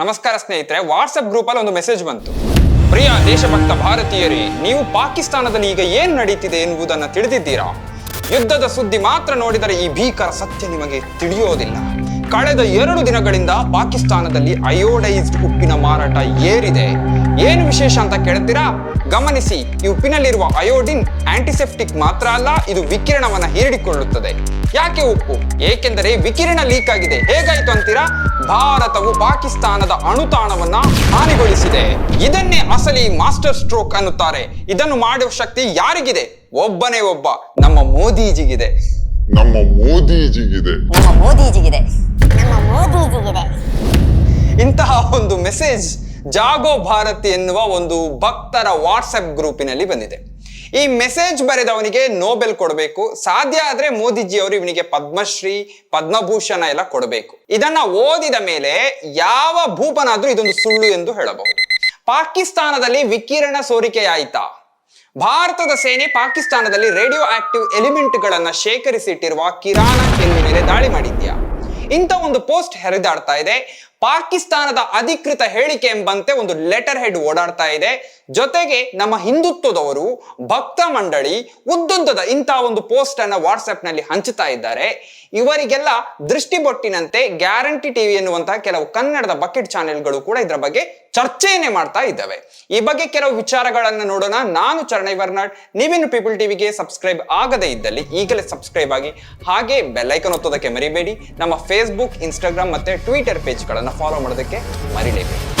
ನಮಸ್ಕಾರ ಸ್ನೇಹಿತರೆ WhatsApp group ಅಲ್ಲಿ ಒಂದು ಮೆಸೇಜ್ ಬಂತು. ಪ್ರಿಯ ದೇಶಭಕ್ತ ಭಾರತೀಯರೇ, ನೀವು ಪಾಕಿಸ್ತಾನದಲ್ಲಿ ಈಗ ಏನ್ ನಡೀತಿದೆ ಎನ್ನುವುದನ್ನು ತಿಳಿದಿದ್ದೀರಾ? ಯುದ್ಧದ ಸುದ್ದಿ ಮಾತ್ರ ನೋಡಿದರೆ ಈ ಭೀಕರ ಸತ್ಯ ನಿಮಗೆ ತಿಳಿಯೋದಿಲ್ಲ. ಕಳೆದ ಎರಡು ದಿನಗಳಿಂದ ಪಾಕಿಸ್ತಾನದಲ್ಲಿ ಅಯೋಡೈಸ್ಡ್ ಉಪ್ಪಿನ ಮಾರಾಟ ಏರಿದೆ. ಏನು ವಿಶೇಷ ಅಂತ ಕೇಳ್ತೀರಾ? ಗಮನಿಸಿ ಈ ಉಪ್ಪಿನಲ್ಲಿರುವ ಅಯೋಡಿನ್ ಆಂಟಿಸೆಪ್ಟಿಕ್ ಮಾತ್ರ ಅಲ್ಲ ಇದು ವಿಕಿರಣವನ್ನ ಹೀರಿಕೊಳ್ಳುತ್ತದೆ. ಯಾಕೆ ಉಪ್ಪು? ಏಕೆಂದರೆ ವಿಕಿರಣ ಲೀಕ್ ಆಗಿದೆ. ಹೇಗಾಯ್ತು ಅಂತೀರಾ? ಭಾರತವು ಪಾಕಿಸ್ತಾನದ ಅಣುತಾಣವನ್ನ ಹಾನಿಗೊಳಿಸಿದೆ. ಇದನ್ನೇ ಅಸಲಿ ಮಾಸ್ಟರ್ ಸ್ಟ್ರೋಕ್ ಅನ್ನುತ್ತಾರೆ. ಇದನ್ನು ಮಾಡುವ ಶಕ್ತಿ ಯಾರಿಗಿದೆ? ಒಬ್ಬನೇ ಒಬ್ಬ. ನಮ್ಮ ಮೋದಿಜಿಗಿದೆ. ನಮ್ಮ ಮೋದಿಜಿಗಿದೆ. ನಮ್ಮ ಮೋದಿಜಿಗಿದೆ. ನಮ್ಮ ಮೋದಿಜಿಗಿದೆ. ಇಂತಹ ಒಂದು ಮೆಸೇಜ್ ಜಾಗೋ ಭಾರತ್ ಎನ್ನುವ ಒಂದು ಭಕ್ತರ ವಾಟ್ಸಪ್ ಗ್ರೂಪಿನಲ್ಲಿ ಬಂದಿದೆ. ಈ ಮೆಸೇಜ್ ಬರೆದವನಿಗೆ ನೋಬೆಲ್ ಕೊಡಬೇಕು. ಸಾಧ್ಯ ಆದ್ರೆ ಮೋದಿಜಿ ಅವರು ಇವನಿಗೆ ಪದ್ಮಶ್ರೀ, ಪದ್ಮಭೂಷಣ ಎಲ್ಲ ಕೊಡಬೇಕು. ಇದನ್ನ ಓದಿದ ಮೇಲೆ ಯಾವ ಭೂಪನಾದ್ರೂ ಇದೊಂದು ಸುಳ್ಳು ಎಂದು ಹೇಳಬಹುದು. ಪಾಕಿಸ್ತಾನದಲ್ಲಿ ವಿಕಿರಣ ಸೋರಿಕೆಯಾಯಿತಾ? ಭಾರತದ ಸೇನೆ ಪಾಕಿಸ್ತಾನದಲ್ಲಿ ರೇಡಿಯೋ ಆಕ್ಟಿವ್ ಎಲಿಮೆಂಟ್ಗಳನ್ನ ಶೇಖರಿಸಿಟ್ಟಿರುವ ಕಿರಾಣ ಕೆಲವು ಮೇಲೆ ದಾಳಿ ಮಾಡಿದ್ಯಾ? ಇಂಥ ಒಂದು ಪೋಸ್ಟ್ ಹರಿದಾಡ್ತಾ ಇದೆ. ಪಾಕಿಸ್ತಾನದ ಅಧಿಕೃತ ಹೇಳಿಕೆ ಎಂಬಂತೆ ಒಂದು ಲೆಟರ್ ಹೆಡ್ ಓಡಾಡ್ತಾ ಇದೆ. ಜೊತೆಗೆ ನಮ್ಮ ಹಿಂದುತ್ವದವರು, ಭಕ್ತ ಮಂಡಳಿ ಉದ್ದುದ್ದದ ಇಂತಹ ಒಂದು ಪೋಸ್ಟ್ ಅನ್ನ ವಾಟ್ಸ್ಆಪ್ನಲ್ಲಿ ಹಂಚುತ್ತಾ ಇದ್ದಾರೆ. ಇವರಿಗೆಲ್ಲ ದೃಷ್ಟಿಬೊಟ್ಟಿನಂತೆ ಗ್ಯಾರಂಟಿ ಟಿವಿ ಎನ್ನುವಂತಹ ಕೆಲವು ಕನ್ನಡದ ಬಕೆಟ್ ಚಾನೆಲ್ಗಳು ಕೂಡ ಇದರ ಬಗ್ಗೆ ಚರ್ಚೆಯನ್ನೇ ಮಾಡ್ತಾ ಇದ್ದಾವೆ. ಈ ಬಗ್ಗೆ ಕೆಲವು ವಿಚಾರಗಳನ್ನು ನೋಡೋಣ. ನಾನು ಚರಣೈ ವರ್ನಾಡ್. ನೀವಿನ್ನು ಪೀಪಲ್ ಟಿವಿಗೆ ಸಬ್ಸ್ಕ್ರೈಬ್ ಆಗದೇ ಇದ್ದಲ್ಲಿ ಈಗಲೇ ಸಬ್ಸ್ಕ್ರೈಬ್ ಆಗಿ ಹಾಗೆ ಬೆಲ್ಲೈಕನ್ ಒತ್ತೋದಕ್ಕೆ ಮರಿಬೇಡಿ. ನಮ್ಮ ಫೇಸ್ಬುಕ್ ಇನ್ಸ್ಟಾಗ್ರಾಮ್ ಮತ್ತೆ ಟ್ವಿಟರ್ ಪೇಜ್ಗಳನ್ನು ಫಾಲೋ ಮಾಡೋದಕ್ಕೆ ಮರಿಲೇಬೇಡಿ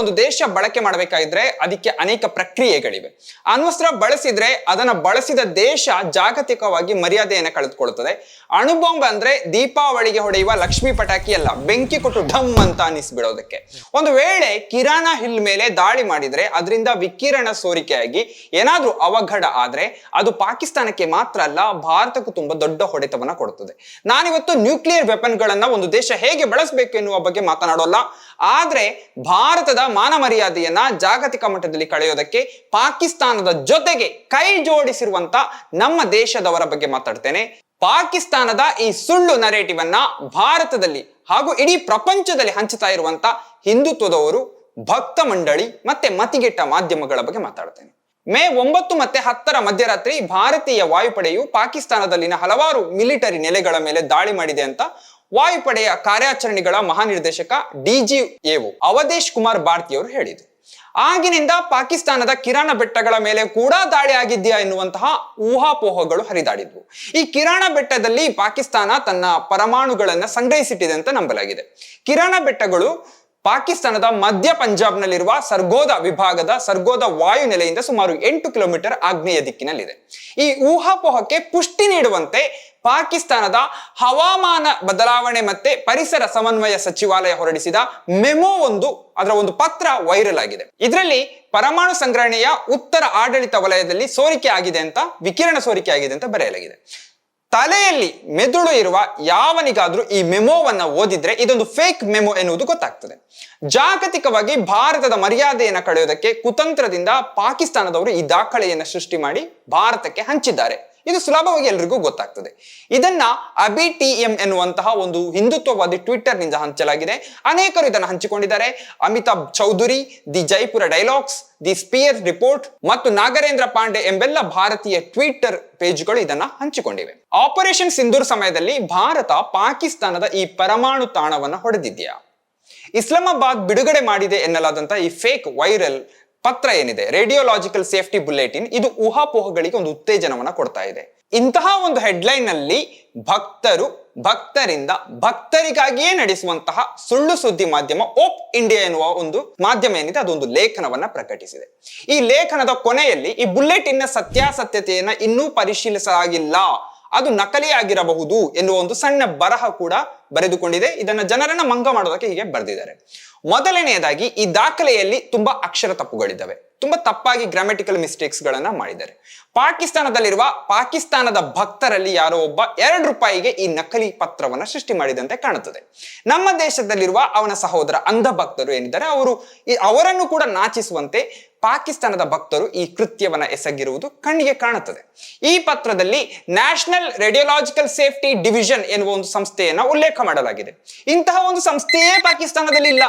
ಒಂದು ದೇಶ ಬಳಕೆ ಮಾಡಬೇಕಾದ್ರೆ ಅದಕ್ಕೆ ಅನೇಕ ಪ್ರಕ್ರಿಯೆಗಳಿವೆ. ಅಣ್ವಸ್ತ್ರ ಬಳಸಿದ್ರೆ ಅದನ್ನ ಬಳಸಿದ ದೇಶ ಜಾಗತಿಕವಾಗಿ ಮರ್ಯಾದೆಯನ್ನು ಕಳೆದುಕೊಳ್ಳುತ್ತದೆ. ಅಣುಬಾಂಬ್ ಅಂದ್ರೆ ದೀಪಾವಳಿಗೆ ಹೊಡೆಯುವ ಲಕ್ಷ್ಮಿ ಪಟಾಕಿ ಅಲ್ಲ, ಬೆಂಕಿ ಕೊಟ್ಟು ಢಮ್ ಅಂತ ಅನಿಸ್ಬಿಡೋದಕ್ಕೆ ಒಂದು ವೇಳೆ ಕಿರಾಣ ಹಿಲ್ ಮೇಲೆ ದಾಳಿ ಮಾಡಿದ್ರೆ ಅದರಿಂದ ವಿಕಿರಣ ಸೋರಿಕೆಯಾಗಿ ಏನಾದ್ರೂ ಅವಘಡ ಆದ್ರೆ ಅದು ಪಾಕಿಸ್ತಾನಕ್ಕೆ ಮಾತ್ರ ಅಲ್ಲ, ಭಾರತಕ್ಕೂ ತುಂಬಾ ದೊಡ್ಡ ಹೊಡೆತವನ್ನ ಕೊಡುತ್ತದೆ. ನಾನಿವತ್ತು ನ್ಯೂಕ್ಲಿಯರ್ ವೆಪನ್ಗಳನ್ನ ಒಂದು ದೇಶ ಹೇಗೆ ಬಳಸಬೇಕು ಎನ್ನುವ ಬಗ್ಗೆ ಮಾತನಾಡೋಲ್ಲ. ಆದ್ರೆ ಭಾರತದ ಮಾನ ಮರ್ಯಾದೆಯನ್ನ ಜಾಗತಿಕ ಮಟ್ಟದಲ್ಲಿ ಕಳೆಯೋದಕ್ಕೆ ಪಾಕಿಸ್ತಾನದ ಜೊತೆಗೆ ಕೈ ಜೋಡಿಸಿರುವಂತ ನಮ್ಮ ದೇಶದವರ ಬಗ್ಗೆ ಮಾತಾಡ್ತೇನೆ. ಪಾಕಿಸ್ತಾನದ ಈ ಸುಳ್ಳು ನರೇಟಿವ್ ಅನ್ನ ಭಾರತದಲ್ಲಿ ಹಾಗೂ ಇಡೀ ಪ್ರಪಂಚದಲ್ಲಿ ಹಂಚುತ್ತಾ ಇರುವಂತ ಹಿಂದುತ್ವದವರು, ಭಕ್ತ ಮಂಡಳಿ ಮತ್ತೆ ಮತಿಗೆಟ್ಟ ಮಾಧ್ಯಮಗಳ ಬಗ್ಗೆ ಮಾತಾಡ್ತೇನೆ. ಮೇ ಒಂಬತ್ತು ಮತ್ತೆ ಹತ್ತರ ಮಧ್ಯರಾತ್ರಿ ಭಾರತೀಯ ವಾಯುಪಡೆಯು ಪಾಕಿಸ್ತಾನದಲ್ಲಿನ ಹಲವಾರು ಮಿಲಿಟರಿ ನೆಲೆಗಳ ಮೇಲೆ ದಾಳಿ ಮಾಡಿದೆ ಅಂತ ವಾಯುಪಡೆಯ ಕಾರ್ಯಾಚರಣೆಗಳ ಮಹಾನಿರ್ದೇಶಕ ಡಿಜಿ ಎವು ಅವಧೇಶ್ ಕುಮಾರ್ ಭಾರತಿಯವರು ಹೇಳಿದರು. ಆಗಿನಿಂದ ಪಾಕಿಸ್ತಾನದ ಕಿರಾಣ ಬೆಟ್ಟಗಳ ಮೇಲೆ ಕೂಡ ದಾಳಿ ಆಗಿದೆಯಾ ಎನ್ನುವಂತಹ ಊಹಾಪೋಹಗಳು ಹರಿದಾಡಿದ್ವು. ಈ ಕಿರಾಣ ಬೆಟ್ಟದಲ್ಲಿ ಪಾಕಿಸ್ತಾನ ತನ್ನ ಪರಮಾಣುಗಳನ್ನ ಸಂಗ್ರಹಿಸಿಟ್ಟಿದೆ ಅಂತ ನಂಬಲಾಗಿದೆ. ಕಿರಾಣ ಬೆಟ್ಟಗಳು ಪಾಕಿಸ್ತಾನದ ಮಧ್ಯ ಪಂಜಾಬ್ನಲ್ಲಿರುವ ಸರ್ಗೋದ ವಿಭಾಗದ ಸರ್ಗೋದ ವಾಯು ನೆಲೆಯಿಂದ ಸುಮಾರು ಎಂಟು ಕಿಲೋಮೀಟರ್ ಆಗ್ನೇಯ ದಿಕ್ಕಿನಲ್ಲಿದೆ. ಈ ಊಹಾಪೋಹಕ್ಕೆ ಪುಷ್ಟಿ ನೀಡುವಂತೆ ಪಾಕಿಸ್ತಾನದ ಹವಾಮಾನ ಬದಲಾವಣೆ ಮತ್ತೆ ಪರಿಸರ ಸಮನ್ವಯ ಸಚಿವಾಲಯ ಹೊರಡಿಸಿದ ಮೆಮೊ ಒಂದು, ಅದರ ಒಂದು ಪತ್ರ ವೈರಲ್ ಆಗಿದೆ. ಇದರಲ್ಲಿ ಪರಮಾಣು ಸಂಗ್ರಹಣೆಯ ಉತ್ತರ ಆಡಳಿತ ವಲಯದಲ್ಲಿ ಸೋರಿಕೆ ಆಗಿದೆ ಅಂತ, ವಿಕಿರಣ ಸೋರಿಕೆ ಆಗಿದೆ ಅಂತ ಬರೆಯಲಾಗಿದೆ. ತಲೆಯಲ್ಲಿ ಮೆದುಳು ಇರುವ ಯಾವನಿಗಾದ್ರೂ ಈ ಮೆಮೋವನ್ನ ಓದಿದ್ರೆ ಇದೊಂದು ಫೇಕ್ ಮೆಮೊ ಎನ್ನುವುದು ಗೊತ್ತಾಗ್ತದೆ. ಜಾಗತಿಕವಾಗಿ ಭಾರತದ ಮರ್ಯಾದೆಯನ್ನು ಕಳೆಯೋದಕ್ಕೆ ಕುತಂತ್ರದಿಂದ ಪಾಕಿಸ್ತಾನದವರು ಈ ದಾಖಲೆಯನ್ನು ಸೃಷ್ಟಿ ಮಾಡಿ ಭಾರತಕ್ಕೆ ಹಂಚಿದ್ದಾರೆ. ಇದು ಸುಲಭವಾಗಿ ಎಲ್ರಿಗೂ ಗೊತ್ತಾಗ್ತದೆ. ಇದನ್ನ ಅಬಿ ಟಿ ಎಂ ಎನ್ನುವಂತಹ ಒಂದು ಹಿಂದುತ್ವವಾದಿ ಟ್ವಿಟರ್ನಿಂದ ಹಂಚಲಾಗಿದೆ. ಅನೇಕರು ಇದನ್ನು ಹಂಚಿಕೊಂಡಿದ್ದಾರೆ. Amitabh Chaudhuri, the Jaipur dialogues, the spear report ಮತ್ತು ನಾಗರೇಂದ್ರ ಪಾಂಡೆ ಎಂಬೆಲ್ಲ ಭಾರತೀಯ ಟ್ವಿಟರ್ ಪೇಜ್ಗಳು ಇದನ್ನ ಹಂಚಿಕೊಂಡಿವೆ. ಆಪರೇಷನ್ ಸಿಂಧೂರ್ ಸಮಯದಲ್ಲಿ ಭಾರತ ಪಾಕಿಸ್ತಾನದ ಈ ಪರಮಾಣು ತಾಣವನ್ನು ಹೊಡೆದಿದೆಯಾ? ಇಸ್ಲಾಮಾಬಾದ್ ಬಿಡುಗಡೆ ಮಾಡಿದೆ ಎನ್ನಲಾದಂತಹ ಈ ಫೇಕ್ ವೈರಲ್ ಪತ್ರ ಏನಿದೆ? ರೇಡಿಯೋಲಾಜಿಕಲ್ ಸೇಫ್ಟಿ ಬುಲೆಟಿನ್ ಇದು ಊಹಾಪೋಹಗಳಿಗೆ ಒಂದು ಉತ್ತೇಜನವನ್ನ ಕೊಡ್ತಾ ಇದೆ. ಇಂತಹ ಒಂದು ಹೆಡ್ಲೈನ್ ಅಲ್ಲಿ ಭಕ್ತರು ಭಕ್ತರಿಂದ ಭಕ್ತರಿಗಾಗಿಯೇ ನಡೆಸುವಂತಹ ಸುಳ್ಳು ಸುದ್ದಿ ಮಾಧ್ಯಮ ಓಪ್ ಇಂಡಿಯಾ ಎನ್ನುವ ಒಂದು ಮಾಧ್ಯಮ ಏನಿದೆ, ಅದೊಂದು ಲೇಖನವನ್ನ ಪ್ರಕಟಿಸಿದೆ. ಈ ಲೇಖನದ ಕೊನೆಯಲ್ಲಿ ಈ ಬುಲೆಟಿನ್ನ ಸತ್ಯಾಸತ್ಯತೆಯನ್ನ ಇನ್ನೂ ಪರಿಶೀಲಿಸಲಾಗಿಲ್ಲ. ಅದು ನಕಲಿಯಾಗಿರಬಹುದು ಎನ್ನುವ ಒಂದು ಸಣ್ಣ ಬರಹ ಕೂಡ ಬರೆದುಕೊಂಡಿದೆ. ಇದನ್ನ ಜನರನ್ನ ಮಂಗ ಮಾಡೋದಕ್ಕೆ ಹೀಗೆ ಬರೆದಿದ್ದಾರೆ. ಮೊದಲನೆಯದಾಗಿ ಈ ದಾಖಲೆಯಲ್ಲಿ ತುಂಬಾ ಅಕ್ಷರ ತಪ್ಪುಗಳಿದ್ದಾವೆ. ತುಂಬಾ ತಪ್ಪಾಗಿ ಗ್ರಾಮೆಟಿಕಲ್ ಮಿಸ್ಟೇಕ್ಸ್ ಗಳನ್ನ ಮಾಡಿದ್ದಾರೆ. ಪಾಕಿಸ್ತಾನದಲ್ಲಿರುವ ಪಾಕಿಸ್ತಾನದ ಭಕ್ತರಲ್ಲಿ ಯಾರೋ ಒಬ್ಬ ಎರಡು ರೂಪಾಯಿಗೆ ಈ ನಕಲಿ ಪತ್ರವನ್ನ ಸೃಷ್ಟಿ ಮಾಡಿದಂತೆ ಕಾಣುತ್ತದೆ. ನಮ್ಮ ದೇಶದಲ್ಲಿರುವ ಅವನ ಸಹೋದರ ಅಂಧ ಭಕ್ತರು ಏನಿದ್ದಾರೆ, ಅವರು ಅವರನ್ನು ಕೂಡ ನಾಚಿಸುವಂತೆ ಪಾಕಿಸ್ತಾನದ ಭಕ್ತರು ಈ ಕೃತ್ಯವನ್ನ ಎಸಗಿರುವುದು ಕಣ್ಣಿಗೆ ಕಾಣುತ್ತದೆ. ಈ ಪತ್ರದಲ್ಲಿ ನ್ಯಾಷನಲ್ ರೇಡಿಯೋಲಾಜಿಕಲ್ ಸೇಫ್ಟಿ ಡಿವಿಷನ್ ಎನ್ನುವ ಒಂದು ಸಂಸ್ಥೆಯನ್ನ ಉಲ್ಲೇಖ ಮಾಡಲಾಗಿದೆ. ಇಂತಹ ಒಂದು ಸಂಸ್ಥೆಯೇ ಪಾಕಿಸ್ತಾನದಲ್ಲಿ ಇಲ್ಲ.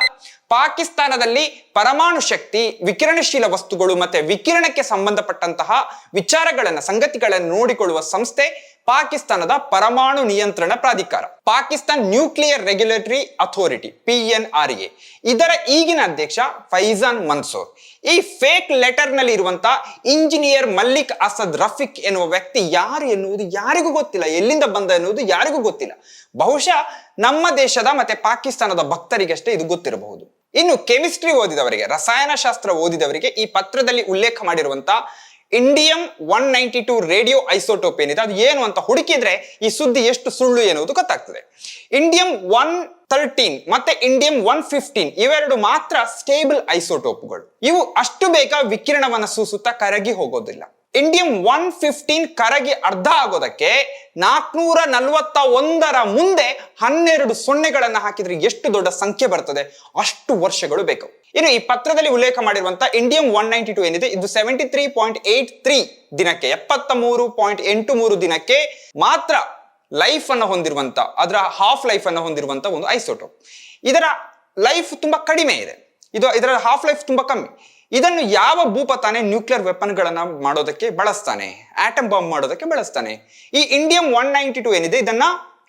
ಪಾಕಿಸ್ತಾನದಲ್ಲಿ ಪರಮಾಣು ಶಕ್ತಿ, ವಿಕಿರಣಶೀಲ ವಸ್ತುಗಳು ಮತ್ತೆ ವಿಕಿರಣಕ್ಕೆ ಸಂಬಂಧಪಟ್ಟಂತಹ ವಿಚಾರಗಳನ್ನ, ಸಂಗತಿಗಳನ್ನು ನೋಡಿಕೊಳ್ಳುವ ಸಂಸ್ಥೆ ಪಾಕಿಸ್ತಾನದ ಪರಮಾಣು ನಿಯಂತ್ರಣ ಪ್ರಾಧಿಕಾರ, Pakistan nuclear regulatory authority, P N R A. ಇದರ ಈಗಿನ ಅಧ್ಯಕ್ಷ ಫೈಜಾನ್ ಮನ್ಸೂರ್. ಈ ಫೇಕ್ ಲೆಟರ್ನಲ್ಲಿ ಇರುವಂತಹ ಇಂಜಿನಿಯರ್ ಮಲ್ಲಿಕ್ ಅಸದ್ ರಫಿಕ್ ಎನ್ನುವ ವ್ಯಕ್ತಿ ಯಾರು ಎನ್ನುವುದು ಯಾರಿಗೂ ಗೊತ್ತಿಲ್ಲ, ಎಲ್ಲಿಂದ ಬಂದ ಎನ್ನುವುದು ಯಾರಿಗೂ ಗೊತ್ತಿಲ್ಲ. ಬಹುಶಃ ನಮ್ಮ ದೇಶದ ಮತ್ತೆ ಪಾಕಿಸ್ತಾನದ ಭಕ್ತರಿಗಷ್ಟೇ ಇದು ಗೊತ್ತಿರಬಹುದು. ಇನ್ನು ಕೆಮಿಸ್ಟ್ರಿ ಓದಿದವರಿಗೆ, ರಸಾಯನಶಾಸ್ತ್ರ ಓದಿದವರಿಗೆ ಈ ಪತ್ರದಲ್ಲಿ ಉಲ್ಲೇಖ ಮಾಡಿರುವಂತ indium one ninety two radio isotope ಏನಿದೆ, ಅದು ಏನು ಅಂತ ಹುಡುಕಿದ್ರೆ ಈ ಸುದ್ದಿ ಎಷ್ಟು ಸುಳ್ಳು ಎನ್ನುವುದು ಗೊತ್ತಾಗ್ತದೆ. ಇಂಡಿಯಂ ಒನ್ ತರ್ಟೀನ್ ಮತ್ತೆ ಇಂಡಿಯಂ ಒನ್ ಫಿಫ್ಟೀನ್ ಇವೆರಡು ಮಾತ್ರ ಸ್ಟೇಬಲ್ ಐಸೋಟೋಪ್ಗಳು. ಇವು ಅಷ್ಟು ಬೇಗ ವಿಕಿರಣವನ್ನ ಸೂಸುತ್ತಾ ಕರಗಿ ಹೋಗೋದಿಲ್ಲ. ಇಂಡಿಯಂ ಒನ್ ಫಿಫ್ಟೀನ್ ಕರಗಿ ಅರ್ಧ ಆಗೋದಕ್ಕೆ ನಾಲ್ಕುನೂರ ನಲವತ್ತ ಒಂದರ ಮುಂದೆ ಹನ್ನೆರಡು ಸೊನ್ನೆಗಳನ್ನು ಹಾಕಿದ್ರೆ ಎಷ್ಟು ದೊಡ್ಡ ಸಂಖ್ಯೆ ಬರ್ತದೆ? ಅಷ್ಟು ವರ್ಷಗಳು ಬೇಕು. ಇನ್ನು ಈ ಪತ್ರದಲ್ಲಿ ಉಲ್ಲೇಖ ಮಾಡಿರುವಂತ ಇಂಡಿಯಂ ಒನ್ ನೈಂಟಿ ಟು ಏನಿದೆ, ಇದು seventy three point eight three ದಿನಕ್ಕೆ ಎಪ್ಪತ್ತ ಮೂರು ಪಾಯಿಂಟ್ ಎಂಟು ಮೂರು ದಿನಕ್ಕೆ ಮಾತ್ರ ಲೈಫ್ ಅನ್ನು ಹೊಂದಿರುವಂತ, ಅದರ ಹಾಫ್ ಲೈಫ್ ಅನ್ನು ಹೊಂದಿರುವಂತ ಒಂದು ಐಸೋಟೋಪ್. ಇದರ ಲೈಫ್ ತುಂಬಾ ಕಡಿಮೆ ಇದೆ. ಇದು ಇದರ ಹಾಫ್ ಲೈಫ್ ತುಂಬಾ ಕಮ್ಮಿ. ಇದನ್ನು ಯಾವ ಭೂಪ ತಾನೆ ನ್ಯೂಕ್ಲಿಯರ್ ವೆಪನ್ಗಳನ್ನ ಮಾಡೋದಕ್ಕೆ ಬಳಸ್ತಾನೆ? ಆಟಮ್ ಬಾಂಬ್ ಮಾಡೋದಕ್ಕೆ ಬಳಸ್ತಾನೆ? ಈ ಇಂಡಿಯಂ ಒನ್ ನೈಂಟಿ ಟು ಏನಿದೆ, ಇದನ್ನ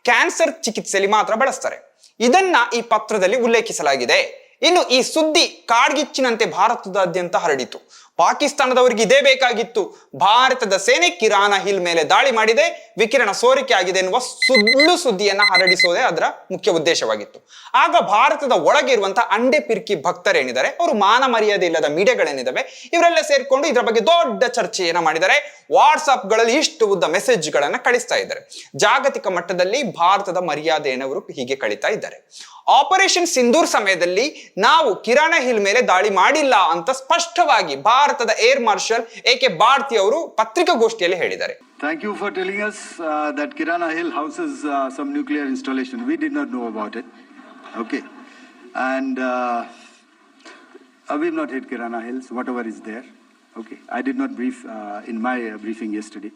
ಕ್ಯಾನ್ಸರ್ ಚಿಕಿತ್ಸೆಯಲ್ಲಿ ಮಾತ್ರ ಬಳಸ್ತಾರೆ. ಇದನ್ನ ಈ ಪತ್ರದಲ್ಲಿ ಉಲ್ಲೇಖಿಸಲಾಗಿದೆ. ಇನ್ನು ಈ ಸುದ್ದಿ ಕಾಡ್ಗಿಚ್ಚಿನಂತೆ ಭಾರತದಾದ್ಯಂತ ಹರಡಿತು. ಪಾಕಿಸ್ತಾನದವರಿಗೆ ಇದೇ ಬೇಕಾಗಿತ್ತು. ಭಾರತದ ಸೇನೆ ಕಿರಾನ ಹಿಲ್ ಮೇಲೆ ದಾಳಿ ಮಾಡಿದೆ. ವಿಕಿರಣ ಸೋರಿಕೆ ಆಗಿದೆ ಎನ್ನುವ ಸುಳ್ಳು ಸುದ್ದಿಯನ್ನ ಹರಡಿಸೋದೇ ಅದರ ಮುಖ್ಯ ಉದ್ದೇಶವಾಗಿತ್ತು. ಆಗ ಭಾರತದ ಒಳಗಿರುವಂತಹ ಅಂಡೆ ಪಿರ್ಕಿ ಭಕ್ತರೇನಿದ್ದಾರೆ ಅವರು ಮಾನ ಮರ್ಯಾದೆ ಇಲ್ಲದ ಮೀಡಿಯಾಗಳೇನಿದಾವೆ ಇವರೆಲ್ಲ ಸೇರಿಕೊಂಡು ಇದರ ಬಗ್ಗೆ ದೊಡ್ಡ ಚರ್ಚೆಯನ್ನ ಮಾಡಿದ್ದಾರೆ. ವಾಟ್ಸ್ಆಪ್ಗಳಲ್ಲಿ ಇಷ್ಟು ಉದ್ದ ಮೆಸೇಜ್ ಗಳನ್ನ ಕಳಿಸ್ತಾ ಇದ್ದಾರೆ. ಜಾಗತಿಕ ಮಟ್ಟದಲ್ಲಿ ಭಾರತದ ಮರ್ಯಾದೆಯನ್ನು ಅವರು ಹೀಗೆ ಕಳಿತಾ ಇದ್ದಾರೆ. ಆಪರೇಷನ್ ಸಿಂಧೂರ್ ಸಮಯದಲ್ಲಿ ನಾವು ಕಿರಾಣ ಹಿಲ್ ಮೇಲೆ ದಾಳಿ ಮಾಡಿಲ್ಲ ಅಂತ ಸ್ಪಷ್ಟವಾಗಿ ಭಾರತದ air marshal A K Bharati ಅವರು ಪತ್ರಿಕಾಗೋಷ್ಠಿಯಲ್ಲಿ ಹೇಳಿದ್ದಾರೆ Thank you for telling us uh, that Kirana Hill houses uh, some nuclear installation. We did not know about it. Okay. And uh, uh, we've not hit Kirana Hills, whatever is there. Okay. I did not brief uh, in my uh, briefing yesterday.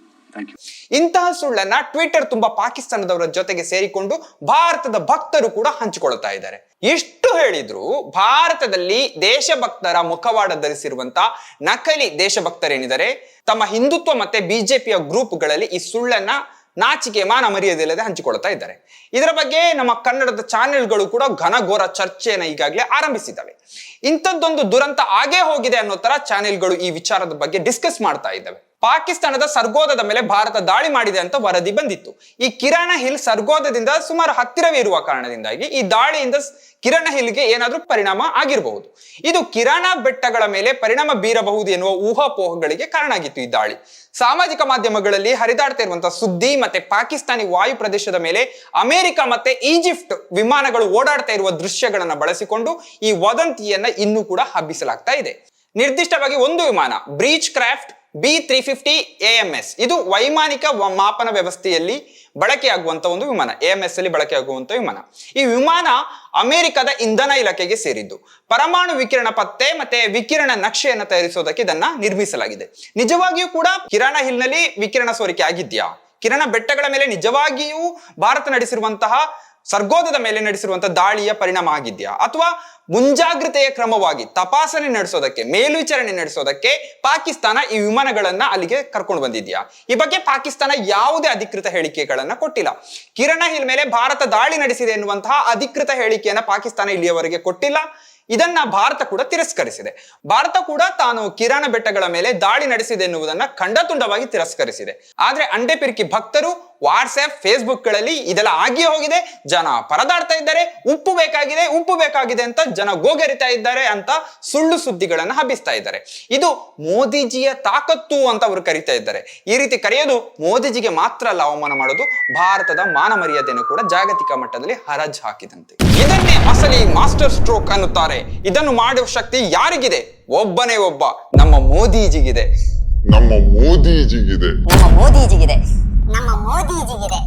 ಇಂತಹ ಸುಳ್ಳನ್ನ Twitter ತುಂಬಾ ಪಾಕಿಸ್ತಾನದವರ ಜೊತೆಗೆ ಸೇರಿಕೊಂಡು ಭಾರತದ ಭಕ್ತರು ಕೂಡ ಹಂಚಿಕೊಳ್ತಾ ಇದ್ದಾರೆ. ಎಷ್ಟು ಹೇಳಿದ್ರು ಭಾರತದಲ್ಲಿ ದೇಶಭಕ್ತರ ಮುಖವಾಡ ಧರಿಸಿರುವಂತ ನಕಲಿ ದೇಶಭಕ್ತರೇನಿದ್ದಾರೆ? ತಮ್ಮ ಹಿಂದುತ್ವ ಮತ್ತೆ ಬಿಜೆಪಿಯ ಗ್ರೂಪ್ಗಳಲ್ಲಿ ಈ ಸುಳ್ಳನ್ನ ನಾಚಿಕೆ, ಮಾನ ಮರ್ಯಾದೆಯಿಲ್ಲದೆ ಹಂಚಿಕೊಳ್ತಾ ಇದ್ದಾರೆ. ಇದರ ಬಗ್ಗೆ ನಮ್ಮ ಕನ್ನಡದ ಚಾನೆಲ್ಗಳು ಕೂಡ ಘನಘೋರ ಚರ್ಚೆಯನ್ನು ಈಗಾಗಲೇ ಆರಂಭಿಸಿದ್ದಾವೆ. ಇಂಥದ್ದೊಂದು ದುರಂತ ಆಗೇ ಹೋಗಿದೆ ಅನ್ನೋ ತರ ಚಾನೆಲ್ಗಳು ಈ ವಿಚಾರದ ಬಗ್ಗೆ ಡಿಸ್ಕಸ್ ಮಾಡ್ತಾ ಇದ್ದಾವೆ. ಪಾಕಿಸ್ತಾನದ ಸರ್ಗೋದದ ಮೇಲೆ ಭಾರತ ದಾಳಿ ಮಾಡಿದೆ ಅಂತ ವರದಿ ಬಂದಿತ್ತು. ಈ ಕಿರಣ ಹಿಲ್ ಸರ್ಗೋದದಿಂದ ಸುಮಾರು ಹತ್ತಿರವೇ ಇರುವ ಕಾರಣದಿಂದಾಗಿ ಈ ದಾಳಿಯಿಂದ ಕಿರಣ ಹಿಲ್ಗೆ ಏನಾದರೂ ಪರಿಣಾಮ ಆಗಿರಬಹುದು. ಇದು ಕಿರಾಣ ಬೆಟ್ಟಗಳ ಮೇಲೆ ಪರಿಣಾಮ ಬೀರಬಹುದು ಎನ್ನುವ ಊಹಾಪೋಹಗಳಿಗೆ ಕಾರಣ ಆಗಿತ್ತು ಈ ದಾಳಿ. ಸಾಮಾಜಿಕ ಮಾಧ್ಯಮಗಳಲ್ಲಿ ಹರಿದಾಡ್ತಾ ಇರುವಂತಹ ಸುದ್ದಿ ಮತ್ತೆ ಪಾಕಿಸ್ತಾನಿ ವಾಯು ಪ್ರದೇಶದ ಮೇಲೆ ಅಮೆರಿಕ ಮತ್ತೆ ಈಜಿಪ್ಟ್ ವಿಮಾನಗಳು ಓಡಾಡ್ತಾ ಇರುವ ದೃಶ್ಯಗಳನ್ನು ಬಳಸಿಕೊಂಡು ಈ ವದಂತಿಯನ್ನ ಇನ್ನೂ ಕೂಡ ಹಬ್ಬಿಸಲಾಗ್ತಾ ಇದೆ. ನಿರ್ದಿಷ್ಟವಾಗಿ ಒಂದು ವಿಮಾನ Beechcraft B three fifty A M S. ಇದು ವೈಮಾನಿಕ ಮಾಪನ ವ್ಯವಸ್ಥೆಯಲ್ಲಿ ಬಳಕೆಯಾಗುವಂತ ಒಂದು ವಿಮಾನ. ಎ ಎಂ ಎಸ್ ಅಲ್ಲಿ ಬಳಕೆಯಾಗುವಂತ ವಿಮಾನ. ಈ ವಿಮಾನ ಅಮೆರಿಕದ ಇಂಧನ ಇಲಾಖೆಗೆ ಸೇರಿದ್ದು. ಪರಮಾಣು ವಿಕಿರಣ ಪತ್ತೆ ಮತ್ತೆ ವಿಕಿರಣ ನಕ್ಷೆಯನ್ನು ತಯಾರಿಸೋದಕ್ಕೆ ಇದನ್ನ ನಿರ್ಮಿಸಲಾಗಿದೆ. ನಿಜವಾಗಿಯೂ ಕೂಡ ಕಿರಣ ಹಿಲ್ನಲ್ಲಿ ವಿಕಿರಣ ಸೋರಿಕೆ ಆಗಿದ್ಯಾ? ಕಿರಣ ಬೆಟ್ಟಗಳ ಮೇಲೆ ನಿಜವಾಗಿಯೂ ಭಾರತ ನಡೆಸಿರುವಂತಹ, ಸರ್ಗೋದದ ಮೇಲೆ ನಡೆಸಿರುವಂತಹ ದಾಳಿಯ ಪರಿಣಾಮ ಆಗಿದೆಯಾ? ಅಥವಾ ಮುಂಜಾಗ್ರತೆಯ ಕ್ರಮವಾಗಿ ತಪಾಸಣೆ ನಡೆಸೋದಕ್ಕೆ, ಮೇಲ್ವಿಚಾರಣೆ ನಡೆಸೋದಕ್ಕೆ ಪಾಕಿಸ್ತಾನ ಈ ವಿಮಾನಗಳನ್ನ ಅಲ್ಲಿಗೆ ಕರ್ಕೊಂಡು ಬಂದಿದ್ಯಾ? ಈ ಬಗ್ಗೆ ಪಾಕಿಸ್ತಾನ ಯಾವುದೇ ಅಧಿಕೃತ ಹೇಳಿಕೆಗಳನ್ನ ಕೊಟ್ಟಿಲ್ಲ. ಕಿರಣ ಹಿಲ್ ಮೇಲೆ ಭಾರತ ದಾಳಿ ನಡೆಸಿದೆ ಎನ್ನುವಂತಹ ಅಧಿಕೃತ ಹೇಳಿಕೆಯನ್ನ ಪಾಕಿಸ್ತಾನ ಇಲ್ಲಿಯವರೆಗೆ ಕೊಟ್ಟಿಲ್ಲ. ಇದನ್ನ ಭಾರತ ಕೂಡ ತಿರಸ್ಕರಿಸಿದೆ. ಭಾರತ ಕೂಡ ತಾನು ಕಿರಾಣ ಬೆಟ್ಟಗಳ ಮೇಲೆ ದಾಳಿ ನಡೆಸಿದೆ ಎನ್ನುವುದನ್ನ ಖಂಡತುಂಡವಾಗಿ ತಿರಸ್ಕರಿಸಿದೆ. ಆದ್ರೆ ಅಂಡೆ ಪಿರ್ಕಿ ಭಕ್ತರು ವಾಟ್ಸ್ಆಪ್ ಫೇಸ್ಬುಕ್ಗಳಲ್ಲಿ ಇದೆಲ್ಲ ಆಗಿ ಹೋಗಿದೆ. ಜನ ಪರದಾಡ್ತಾ ಇದ್ದಾರೆ. ಉಪ್ಪು ಬೇಕಾಗಿದೆ ಉಪ್ಪು ಬೇಕಾಗಿದೆ ಅಂತ ಜನ ಗೋಗರಿತಾ ಇದ್ದಾರೆ ಅಂತ ಸುಳ್ಳು ಸುದ್ದಿಗಳನ್ನ ಹಬ್ಬಿಸ್ತಾ ಇದ್ದಾರೆ. ಇದು ಮೋದಿಜಿಯ ತಾಕತ್ತು ಅಂತ ಅವರು ಕರಿತಾ ಇದ್ದಾರೆ. ಈ ರೀತಿ ಕರೆಯೋದು ಮೋದಿಜಿಗೆ ಮಾತ್ರ ಅಲ್ಲ ಅವಮಾನ ಮಾಡೋದು. ಭಾರತದ ಮಾನ ಮರ್ಯಾದೆಯನ್ನು ಕೂಡ ಜಾಗತಿಕ ಮಟ್ಟದಲ್ಲಿ ಹರಜ್ ಹಾಕಿದಂತೆ. ಇದನ್ನೇ ಅಸಲಿ ಮಾಸ್ಟರ್ ಸ್ಟ್ರೋಕ್ ಅನ್ನುತ್ತಾರೆ. ಇದನ್ನು ಮಾಡುವ ಶಕ್ತಿ ಯಾರಿಗಿದೆ? ಒಬ್ಬನೇ ಒಬ್ಬ. ನಮ್ಮ ಮೋದಿಜಿಗಿದೆ. ನಮ್ಮ ಮೋದಿಜಿಗಿದೆ. ನಮ್ಮ ಮೋದಿಜಿಗಿದೆ. ನಮ್ಮ ಮೋದಿಜಿಗಿದೆ.